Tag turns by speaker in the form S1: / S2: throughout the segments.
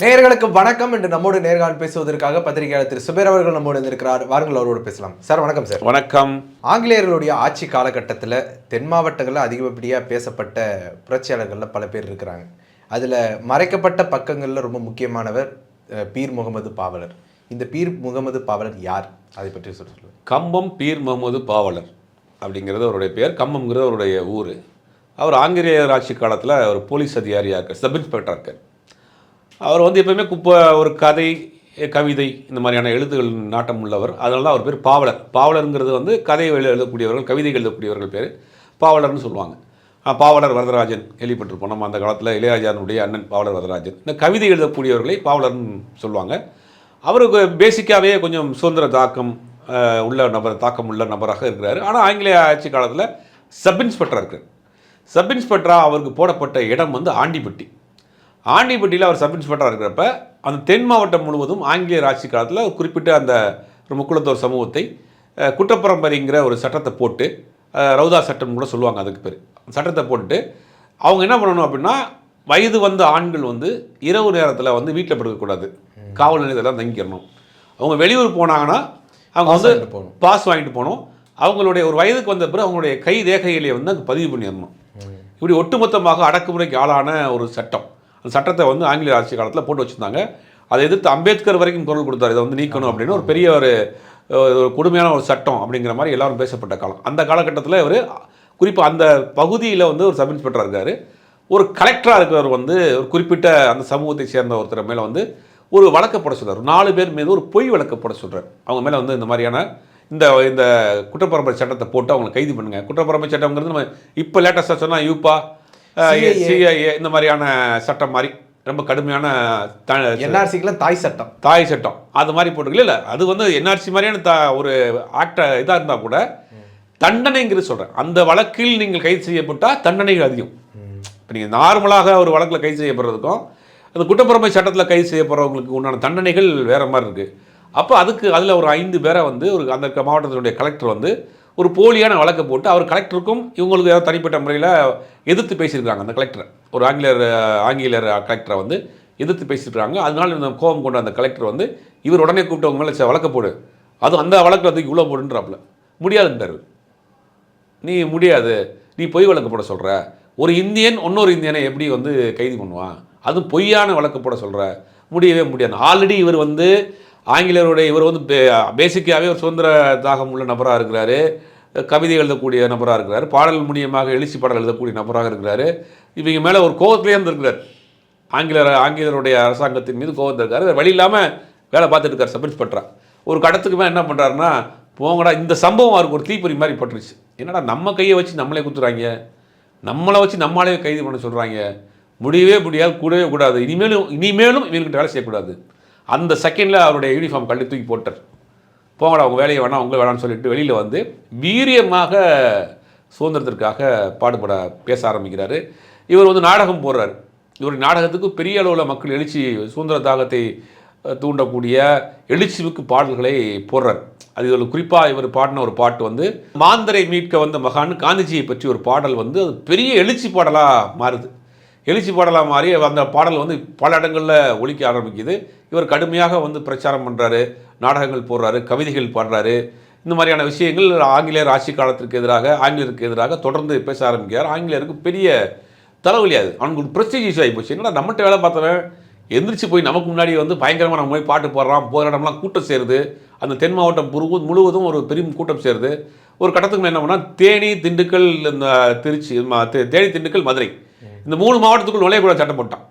S1: நேயர்களுக்கு வணக்கம் என்று நம்மோடு நேர்காணல் பேசுவதற்காக பத்திரிகையாளர் திரு சுபேர் அவர்கள் நம்மோடு இருந்திருக்கிறார் வாருங்கள் அவரோடு பேசலாம். சார் வணக்கம் சார்.
S2: வணக்கம்.
S1: ஆங்கிலேயர்களுடைய ஆட்சி காலகட்டத்தில் தென் மாவட்டங்களில் அதிகப்படியாக பேசப்பட்ட புரட்சியாளர்களில் பல பேர் இருக்கிறாங்க. அதில் மறைக்கப்பட்ட பக்கங்களில் ரொம்ப முக்கியமானவர் பீர் முகமது பாவலர். இந்த பீர் முகமது பாவலர் யார்? அதை பற்றி சொல்லுங்கள்
S2: கம்பம் பீர் முகமது பாவலர் அப்படிங்கிறது அவருடைய பேர் கம்பம்ங்கிறது அவருடைய ஊர். அவர் ஆங்கிலேயர் ஆட்சி காலத்தில் ஒரு போலீஸ் அதிகாரியாக இருக்கார் சப் இன்ஸ்பெக்டராக இருக்கார். அவர் வந்து எப்பவுமே குப்பை ஒரு கதை கவிதை இந்த மாதிரியான எழுத்துகள் நாட்டம் உள்ளவர். அதனால தான் அவர் பேர் பாவலர். பாவலருங்கிறது வந்து கதை எழுதக்கூடியவர்கள் கவிதைகள் எழுதக்கூடியவர்கள் பேர் பாவலர்னு சொல்லுவாங்க. பாவலர் வரதராஜன் கேள்விப்பட்டிருப்போம். நம்ம அந்த காலத்தில் இளையராஜனுடைய அண்ணன் பாவலர் வரதராஜன். இந்த கவிதை எழுதக்கூடியவர்களை பாவலர்னு சொல்லுவாங்க. அவருக்கு பேசிக்காகவே கொஞ்சம் சுதந்திர தாக்கம் உள்ள நபர் தாக்கம் உள்ள நபராக இருக்கிறார். ஆனால் ஆங்கிலேய ஆட்சி காலத்தில் சப் இன்ஸ்பெக்டராக இருக்கார். சப் இன்ஸ்பெக்டராக அவருக்கு போடப்பட்ட இடம் வந்து ஆண்டிப்பட்டி. ஆண்டிப்பட்டியில் அவர் சப் இன்ஸ்பெக்டராக இருக்கிறப்ப அந்த தென் மாவட்டம் முழுவதும் ஆங்கிலேயர் ஆட்சி காலத்தில் குறிப்பிட்ட அந்த ஒரு முக்குளத்தோர் சமூகத்தை குற்றப்பரம்பரைங்கிற ஒரு சட்டத்தை போட்டு ரவுதா சட்டம் கூட சொல்லுவாங்க அதுக்கு பேர். சட்டத்தை போட்டுட்டு அவங்க என்ன பண்ணணும் அப்படின்னா வயது வந்த ஆண்கள் வந்து இரவு நேரத்தில் வந்து வீட்டில் படுக்கக்கூடாது காவல் நிலையத்தில் தான் தங்கிக்கிறணும் அவங்க வெளியூர் போனாங்கன்னா அவங்க வந்து. பாஸ் வாங்கிட்டு போகணும். அவங்களுடைய ஒரு வயதுக்கு வந்த பிறகு அவங்களுடைய கை ரேகைகளை வந்து அங்கே பதிவு பண்ணிடணும். இப்படி ஒட்டுமொத்தமாக அடக்குமுறைக்கு ஆளான ஒரு சட்டம். அந்த சட்டத்தை வந்து ஆங்கிலேய ஆட்சி காலத்தில் போட்டு வச்சுருந்தாங்க. அதை எதிர்த்து அம்பேத்கர் வரைக்கும் குரல் கொடுத்தாரு. இதை வந்து நீக்கணும் அப்படின்னு ஒரு பெரிய ஒரு ஒரு கொடுமையான ஒரு சட்டம் அப்படிங்கிற மாதிரி எல்லாரும் பேசப்பட்ட காலம். அந்த காலகட்டத்தில் இவர் குறிப்பாக அந்த பகுதியில் வந்து ஒரு சப் இன்ஸ்பெக்டராக இருக்கார். ஒரு கலெக்டராக இருக்கிறவர் வந்து ஒரு குறிப்பிட்ட அந்த சமூகத்தை சேர்ந்த ஒருத்தர் மேலே வந்து ஒரு வழக்கு போட நாலு பேர் மீது ஒரு பொய் வழக்கு போட அவங்க மேலே வந்து இந்த மாதிரியான இந்த இந்த குற்றப்பரம்பரை சட்டத்தை போட்டு அவங்களை கைது பண்ணுங்க. குற்றப்பரம்பரை சட்டம்ங்கிறது நம்ம இப்போ லேட்டஸ்ட்டாக சொன்னால் யூப்பா சிஐஏ இந்த மாதிரியான சட்டம் மாதிரி ரொம்ப கடுமையான த-
S1: என்ஆர்சிக்கெல்லாம் தாய் சட்டம்.
S2: தாய் சட்டம். அது மாதிரி போட்டுக்கல இல்லை அது வந்து என்ஆர்சி மாதிரியான த ஒரு ஆக்ட இதாக இருந்தால் கூட தண்டனைங்கிறது சொல்கிறேன் அந்த வழக்கில் நீங்கள் கைது செய்யப்பட்டால் தண்டனைகள் அதிகம். இப்போ நீங்கள் நார்மலாக ஒரு வழக்கில் கைது செய்யப்படுறதுக்கும் அந்த குற்றப்புறமை சட்டத்தில் கைது செய்யப்படுறவங்களுக்கு உண்டான தண்டனைகள் வேறு மாதிரி இருக்குது அப்போ அதுக்கு அதில் ஒரு ஐந்து பேரை வந்து ஒரு அந்த மாவட்டத்தினுடைய கலெக்டர் வந்து ஒரு போலியான வழக்கு போட்டு அவர் கலெக்டருக்கும் இவங்களுக்கு ஏதாவது தனிப்பட்ட முறையில் எதிர்த்து பேசியிருக்காங்க அந்த கலெக்டரை. ஒரு ஆங்கிலேயர் ஆங்கிலேயர் கலெக்டரை வந்து எதிர்த்து பேசியிருக்காங்க அதனால இந்த கோபம் கொண்ட அந்த கலெக்டர் வந்து இவர் உடனே கூப்பிட்டு அவங்க மேலே வழக்க போடு. அதுவும் அந்த வழக்கில் வந்து இவ்வளோ போடுன்றாப்புல. முடியாதுன்றார் நீ முடியாது. நீ பொய் வழக்கு போட சொல்கிற ஒரு இந்தியன் இன்னொரு இந்தியனை எப்படி வந்து கைது பண்ணுவான்? அதுவும் பொய்யான வழக்கு போட சொல்கிற முடியவே முடியாது. ஆல்ரெடி இவர் வந்து ஆங்கிலேயருடைய இவர் வந்து பேசிக்காகவே ஒரு சுதந்திர தாகம் உள்ள நபராக இருக்கிறாரு. கவிதை எழுதக்கூடிய நபராக இருக்கிறார். பாடல் மூலியமாக எழுச்சி பாடல் எழுதக்கூடிய நபராக இருக்கிறார். இவங்க மேலே ஒரு கோவத்திலே இருந்திருக்கிறார். ஆங்கிலேயர் ஆங்கிலேயருடைய அரசாங்கத்தின் மீது கோவத்தில் இருக்கார் வழி இல்லாமல் வேலை பார்த்துட்டு இருக்கார் சப் இன்ஸ்பெக்டரா ஒரு கடத்துக்கு மேலே என்ன பண்ணுறாருன்னா போங்கடா இந்த சம்பவம் அவருக்கு ஒரு தீப்பொறி மாதிரி பட்டுருச்சு. என்னடா நம்ம கையை வச்சு நம்மளே குத்துறாங்க? நம்மளை வச்சு நம்மளே கைது பண்ண சொல்கிறாங்க முடியவே முடியாது கூடவே கூடாது. இனிமேலும் இனிமேலும் இவங்ககிட்ட வேலை செய்யக்கூடாது. அந்த செகண்டில் அவருடைய யூனிஃபார்ம் கழட்டி தூக்கி போட்டார் போங்கடா உங்கள் வேலையை வேணாம் உங்களை வேணாம்னு சொல்லிட்டு வெளியில் வந்து வீரியமாக சுதந்திரத்திற்காக பாடுபட பேச ஆரம்பிக்கிறார். இவர் வந்து நாடகம் போடுறார். இவர் நாடகத்துக்கு பெரிய அளவில் மக்கள் எழுச்சி சுதந்திர தாகத்தை தூண்டக்கூடிய எழுச்சிவுக்கு பாடல்களை போடுறார். அது இதில் குறிப்பாக இவர் பாடின ஒரு பாட்டு வந்து மாந்தரை மீட்க வந்த மகான் காந்திஜியை பற்றி ஒரு பாடல் வந்து அது பெரிய எழுச்சி பாடலாக மாறுது. எழுச்சி பாடலாக மாறி அந்த பாடல் வந்து பல இடங்களில் ஒழிக்க ஆரம்பிக்குது. இவர் கடுமையாக வந்து பிரச்சாரம் பண்ணுறாரு நாடகங்கள் போடுறாரு கவிதைகள் பாடுறாரு. இந்த மாதிரியான விஷயங்கள் ஆங்கிலேயர் ஆட்சி காலத்திற்கு எதிராக ஆங்கிலேயருக்கு எதிராக தொடர்ந்து பேச ஆரம்பிக்கிறார். ஆங்கிலேயருக்கு பெரிய தலைவலியாது அவனுக்கு ஒரு ப்ரெஸ்டீஜ் ஆகி போச்சு என்னடா நம்மகிட்ட வேலை பார்த்தவன் எந்திரிச்சு போய் நமக்கு முன்னாடி வந்து பயங்கரமாக நம்ம போய் பாட்டு பாடுறான் போகிற இடம்லாம் கூட்டம் சேருது. அந்த தென் மாவட்டம் முழு முழுவதும் ஒரு பெரிய கூட்டம் சேருது. ஒரு கட்டத்துக்கு என்ன பண்ணால் தேனி திண்டுக்கல் இந்த திருச்சி தேனி திண்டுக்கல் மதுரை. இந்த மூணு மாவட்டத்துக்குள் நுழையக்கூடாது சட்டம் போட்டான்.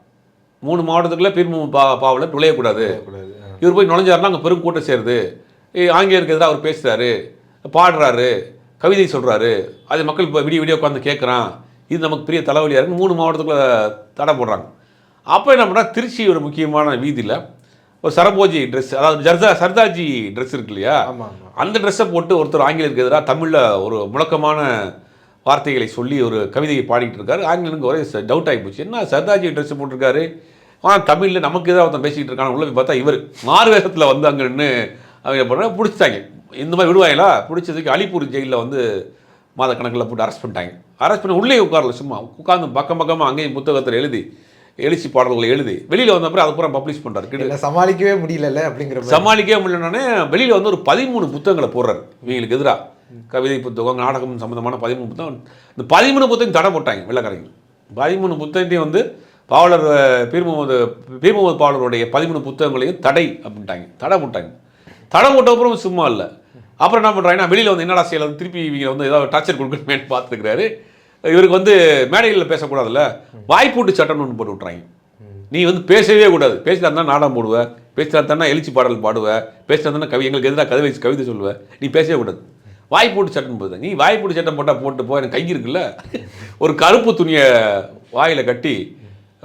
S2: மூணு மாவட்டத்துக்குள்ள பீர்மு பா பாவலர் நுழையக்கூடாது.
S1: கூடாது.
S2: இவர் போய் நுழைஞ்சாருன்னா அங்கே பெரும் கூட்டம் சேருது. ஆங்கிலேயருக்கு எதிராக அவர் பேசுகிறாரு பாடுறாரு கவிதை சொல்கிறாரு அது மக்கள் இப்போ விடிய விடிய உட்காந்து கேட்குறான் இது நமக்கு பெரிய தலைவலியாக இருக்கு மூணு மாவட்டத்துக்குள்ள தடை போடுறாங்க. அப்போ என்ன பண்ணால் திருச்சி ஒரு முக்கியமான வீதியில் ஒரு சரபோஜி ட்ரெஸ் அதாவது ஜர்தா சர்தாஜி ட்ரெஸ் இருக்கு இல்லையா? அந்த ட்ரெஸ்ஸை போட்டு ஒருத்தர் ஆங்கிலேயருக்கு எதிராக தமிழில் ஒரு முழக்கமான வார்த்தைகளை சொல்லி ஒரு கவிதையை பாடிட்டு இருக்காரு. ஆங்கிலனுக்கு ஒரே டவுட் ஆகி போச்சு. என்ன சர்தாஜி ட்ரெஸ் போட்டிருக்காரு? ஆனால் தமிழில் நமக்கு எதாவது ஒருத்தன் பேசிக்கிட்டு இருக்கான உள்ள போய் பார்த்தா இவர். மாறு வேஷத்தில் வந்து அங்கே நின்று அவங்க பண்ண பிடிச்சிட்டாங்க. இந்த மாதிரி விடுவாங்களா? பிடிச்சதுக்கு அலிப்பூர் ஜெயிலில் வந்து மாத கணக்கில் போட்டு அரெஸ்ட் பண்ணிட்டாங்க. அரெஸ்ட் பண்ணி உள்ளே உட்காரல சும்மா. உட்காந்து பக்கம் பக்கமாக அங்கேயும் புத்தகத்தில் எழுதி எழுச்சி பாடல்களை எழுதி வெளியில் வந்த அப்புறம் அது பூரா பப்ளிஷ் பண்ணுறாரு
S1: என்ன சமாளிக்கவே முடியலல்ல அப்படிங்கிற.
S2: சமாளிக்கவே முடியலனே வெளியில் வந்து ஒரு பதிமூணு புத்தகங்களை போடுறாரு. இவங்களுக்கு எதிராக கவிதை புத்தகம் நாடகம் சம்மந்தமான பதிமூணு புத்தகம். இந்த பதிமூணு புத்தகம் தடை போட்டாங்க வெள்ளக்காரங்க. பதிமூணு புத்தகத்தையும் வந்து பாவலர் அஹ், பீர் முகமது பீர் முகமது பாவலருடைய பதிமூணு புத்தகங்களையும் தடை அப்படின்ட்டாங்க. தடை போட்டாங்க. தடை போட்ட அப்புறம் சும்மா இல்லை. அப்புறம் என்ன பண்ணுறாங்கன்னா வெளியில் வந்து என்னடா செய்யலாம் திருப்பி இவங்க வந்து ஏதாவது டார்ச்சர் கொடுக்கணுமேனு பார்த்துருக்கிறாரு. இவருக்கு வந்து மேடைகளில் பேசக்கூடாதுல்ல. வாய்ப்பூட்டு சட்டம்னு ஒன்று போட்டு விட்றாங்க நீ வந்து பேசவே கூடாது. பேசினா தான் நாடகம் போடுவ. பேசினா தானே எழுச்சி பாடல் பாடுவ. பேசினா தானே கவி எங்களுக்கு எதிராக கவிதை கவிதை சொல்லுவ. நீ பேசவே கூடாது. வாய்ப்பூட்டு சட்டம் போடுது நீ வாய்ப்பூட்டு சட்டம் போட்டால் போட்டு போ எனக்கு கை இருக்குல்ல? ஒரு கருப்பு துணியை வாயில் கட்டி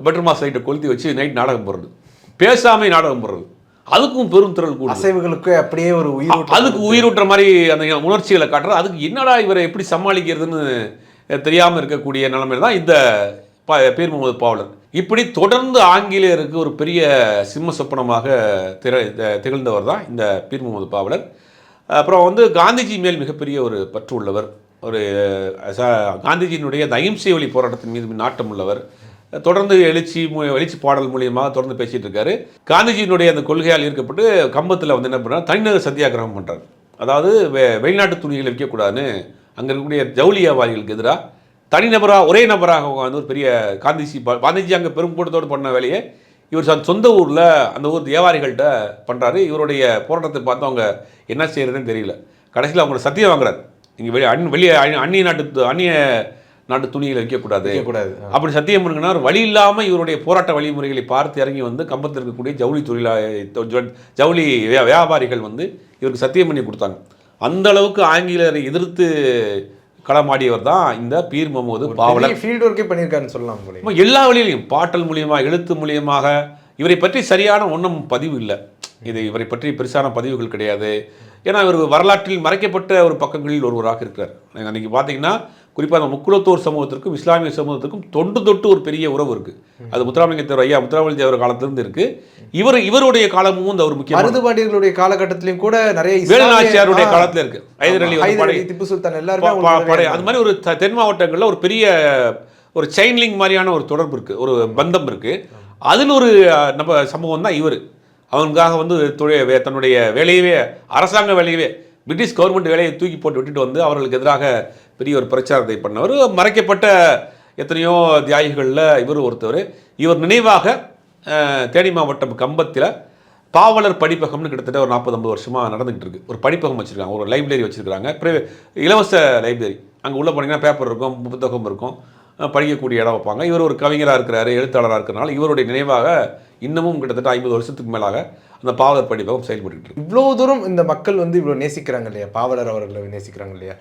S2: பெட்ரூம் சைட்டை கொளுத்தி வச்சு நைட் நாடகம் போடுறது. பேசாமே நாடகம் போடுறது. அதுக்கும் பெரும் திரள் கூட
S1: அசைவுகளுக்கு அப்படியே ஒரு உயிர்
S2: அதுக்கு உயிரூட்டுற மாதிரி அந்த உணர்ச்சிகளை காட்டுறது. அதுக்கு என்னடா இவரை எப்படி சமாளிக்கிறதுன்னு தெரியாமல் இருக்கக்கூடிய நிலைமையில தான் இந்த ப பேர் முகமது பாவலர். இப்படி தொடர்ந்து ஆங்கிலேயருக்கு ஒரு பெரிய சிம்ம சொப்பனமாக திகழ்ந்தவர் தான் இந்த பீர் முகமது பாவலர். அப்புறம் வந்து காந்திஜி மேல் மிகப்பெரிய ஒரு பற்று உள்ளவர். ஒரு காந்திஜியினுடைய அந்த அகிம்சை வழி போராட்டத்தின் மீது நாட்டம் உள்ளவர். தொடர்ந்து எழுச்சி மு- எழுச்சி பாடல் மூலியமாக தொடர்ந்து பேசிகிட்டு இருக்காரு. காந்திஜியினுடைய அந்த கொள்கையால் ஈர்க்கப்பட்டு கம்பத்தில் வந்து என்ன பண்ணுறாரு தனிநகர் சத்தியாகிரகம் பண்ணுறாரு அதாவது வெ வெளிநாட்டு துணிகளை விற்கக்கூடாதுன்னு அங்கே இருக்கக்கூடிய ஜவுளி வியாபாரிகளுக்கு எதிராக தனிநபராக ஒரே நபராக வந்து ஒரு பெரிய காந்திஜி காந்திஜி அங்கே பெரும் கூட்டத்தோடு பண்ண வேலையை இவர் சொந்த- ஊரில் அந்த ஊர் வியாபாரிகள்கிட்ட பண்ணுறாரு இவருடைய போராட்டத்தை பார்த்து அவங்க என்ன செய்யறதுன்னு தெரியல. கடைசியில் அவங்களோட சத்தியம் வாங்குறாரு. இங்கே வெளியே அந் வெளியே அந்நிய- நாட்டு அந்நிய நாட்டு துணிகளை விற்கக்கூடாது.
S1: கூடாது
S2: அப்படி சத்தியம் பண்ணுங்கன்னா வழி இல்லாமல் இவருடைய போராட்ட வழிமுறைகளை பார்த்து இறங்கி வந்து கம்பத்தில் இருக்கக்கூடிய ஜவுளி தொழிலா ஜவுளி வியா- வியாபாரிகள் வந்து இவருக்கு சத்தியம் பண்ணி கொடுத்தாங்க. அந்த அளவுக்கு ஆங்கிலேயரை எதிர்த்து களமாடியவர் தான் இந்த பீர் முகமது பாவலர்.
S1: ஃபீல்ட் ஒர்க்கே பண்ணியிருக்காருன்னு சொல்லலாம்
S2: எல்லா வழியிலையும் பாட்டல் மூலியமாக எழுத்து மூலியமாக இவரை பற்றி சரியான ஒன்றும் பதிவு இல்லை. இது இவரை பற்றி பெருசான பதிவுகள் கிடையாது. ஏன்னா இவர் வரலாற்றில் மறைக்கப்பட்ட ஒரு பக்கங்களில் ஒருவராக இருக்கிறார். நீங்க அன்னைக்கு பார்த்தீங்கன்னா குறிப்பாக அந்த முக்குலத்தோர் சமூகத்திற்கும் இஸ்லாமிய சமூகத்திற்கும் தொண்டு தொட்டு ஒரு பெரிய உறவு இருக்கு. அது முத்துராமலிங்க தேவர் ஐயா முத்துராமலிங்க தேவர் காலத்திலிருந்து இருக்கு. இவர் இவருடைய காலமும் இந்த ஒரு முக்கியமான
S1: மருது பாண்டியர்களுடைய காலகட்டத்திலையும் கூட நிறைய
S2: வேலுநாச்சியாருடைய காலத்துல இருக்கு. ஹைதர் அலி வந்து
S1: ஹைதர்
S2: படை-
S1: அலி, திப்பு சுல்தான் எல்லாருமே
S2: அது மாதிரி ஒரு தென் மாவட்டங்களில் ஒரு பெரிய ஒரு செயின் லிங்க் மாதிரியான ஒரு தொடர்பு இருக்கு. ஒரு பந்தம் இருக்கு. அதில் ஒரு நம்ம சம்பவம் தான் இவர். அவனுக்காக வந்து தொழில் தன்னுடைய வேலையவே அரசாங்க வேலையவே பிரிட்டிஷ் கவர்மெண்ட் வேலையை தூக்கி போட்டு விட்டுட்டு வந்து அவர்களுக்கு எதிராக பெரிய ஒரு பிரச்சாரத்தை பண்ணவர். மறைக்கப்பட்ட எத்தனையோ தியாகிகளில் இவர் ஒருத்தவர். இவர் நினைவாக தேனி மாவட்டம் கம்பத்தில் பாவலர் படிப்பகம்னு கிட்டத்தட்ட ஒரு நாற்பது ஐம்பது வருஷமாக நடந்துகிட்டு இருக்குது ஒரு படிப்பகம் வச்சுருக்காங்க ஒரு லைப்ரரி வச்சுருக்காங்க ப்ரைவே இலவச லைப்ரரி. அங்கே உள்ளே போனீங்கன்னா பேப்பர் இருக்கும் புத்தகம் இருக்கும் படிக்கக்கூடிய இடம் வைப்பாங்க. இவர் ஒரு கவிஞராக இருக்கிறாரு எழுத்தாளராக இருக்கிறனால இவருடைய நினைவாக இன்னமும் கிட்டத்தட்ட ஐம்பது வருஷத்துக்கு மேலாக அந்த பாவலர் படிப்பகம் செயல்பட்டு இருக்கு.
S1: இவ்வளவு தூரம் இந்த மக்கள் வந்து இவ்வளவு நேசிக்கிறாங்க இல்லையா? பாவலர் அவர்களை நேசிக்கிறாங்க இல்லையா?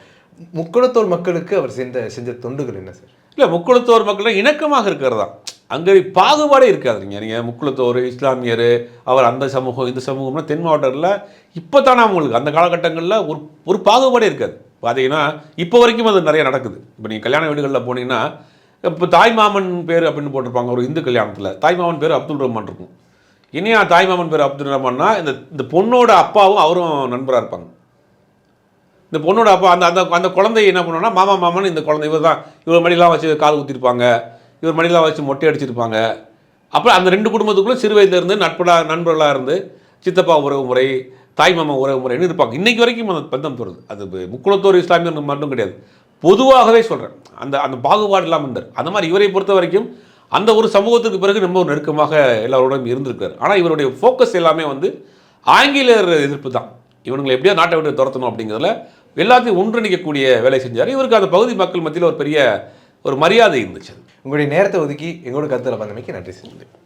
S1: முக்குளத்தோர் மக்களுக்கு அவர் செஞ்ச செஞ்ச தொண்டுகள் என்ன சார்?
S2: இல்லை முக்குளத்தோர் மக்கள் இணக்கமாக இருக்கிறதா? அங்கே பாகுபாடே இருக்காது நீங்கள் நீங்கள் முக்குளத்தோர் இஸ்லாமியர் அவர் அந்த சமூகம் இந்த சமூகம்னா தென் மாவட்டத்தில் இப்போ தானே அவங்களுக்கு? அந்த காலகட்டங்களில் ஒரு ஒரு பாகுபாடே இருக்காது. பார்த்தீங்கன்னா இப்போ வரைக்கும் அது நிறைய நடக்குது. இப்போ நீங்கள் கல்யாண வீடுகளில் போனீங்கன்னா இப்போ தாய் மாமன் பேர் அப்படின்னு போட்டிருப்பாங்க ஒரு இந்து கல்யாணத்தில். தாய் மாமன் பேர் அப்துல் ரஹ்மான் இருக்கும். இனியா தாய் மாமன் பேர் அப்துல் ரஹ்மான்னா இந்த இந்த பொண்ணோட அப்பாவும் அவரும் நண்பராக இருப்பாங்க. இந்த பொண்ணோட அப்பா அந்த அந்த அந்த குழந்தை என்ன பண்ணுவோம்னா மாமா மாமன் இந்த குழந்தை இவர் தான் இவர் மடியெல்லாம் வச்சு கால் ஊற்றிருப்பாங்க இவர் மடியெல்லாம் வச்சு மொட்டை அடிச்சிருப்பாங்க. அப்புறம் அந்த ரெண்டு குடும்பத்துக்குள்ளே சிறு வயதுல இருந்து நண்பர்களாக இருந்து சித்தப்பா உறவு முறை தாய் மாமா உறவு முறைன்னு இருப்பாங்க. இன்றைக்கு வரைக்கும் அந்த பந்தம் தொடருது அது முக்குளத்தோர் இஸ்லாமியர் மட்டும் கிடையாது. பொதுவாகவே சொல்கிறேன் அந்த அந்த பாகுபாடு இல்லாமல் இருந்தார். அந்த மாதிரி இவரை பொறுத்த வரைக்கும் அந்த ஒரு சமூகத்துக்கு பிறகு ரொம்ப ஒரு நெருக்கமாக எல்லாரோடும் இருந்திருக்காரு. ஆனால் இவருடைய ஃபோக்கஸ் எல்லாமே வந்து ஆங்கிலேயர் எதிர்ப்பு தான். இவனுங்களை எப்படியோ நாட்டை விட்டு துரத்தணும் அப்படிங்கிறதுல எல்லாத்தையும் ஒன்றிணைக்கக்கூடிய வேலை செஞ்சார். இவருக்கு அந்த பகுதி மக்கள் மத்தியில் ஒரு பெரிய ஒரு மரியாதை இருந்துச்சு.
S1: உங்களுடைய நேரத்தை ஒதுக்கி எங்களோட கருத்தில் பண்ணமைக்கு நன்றி சார்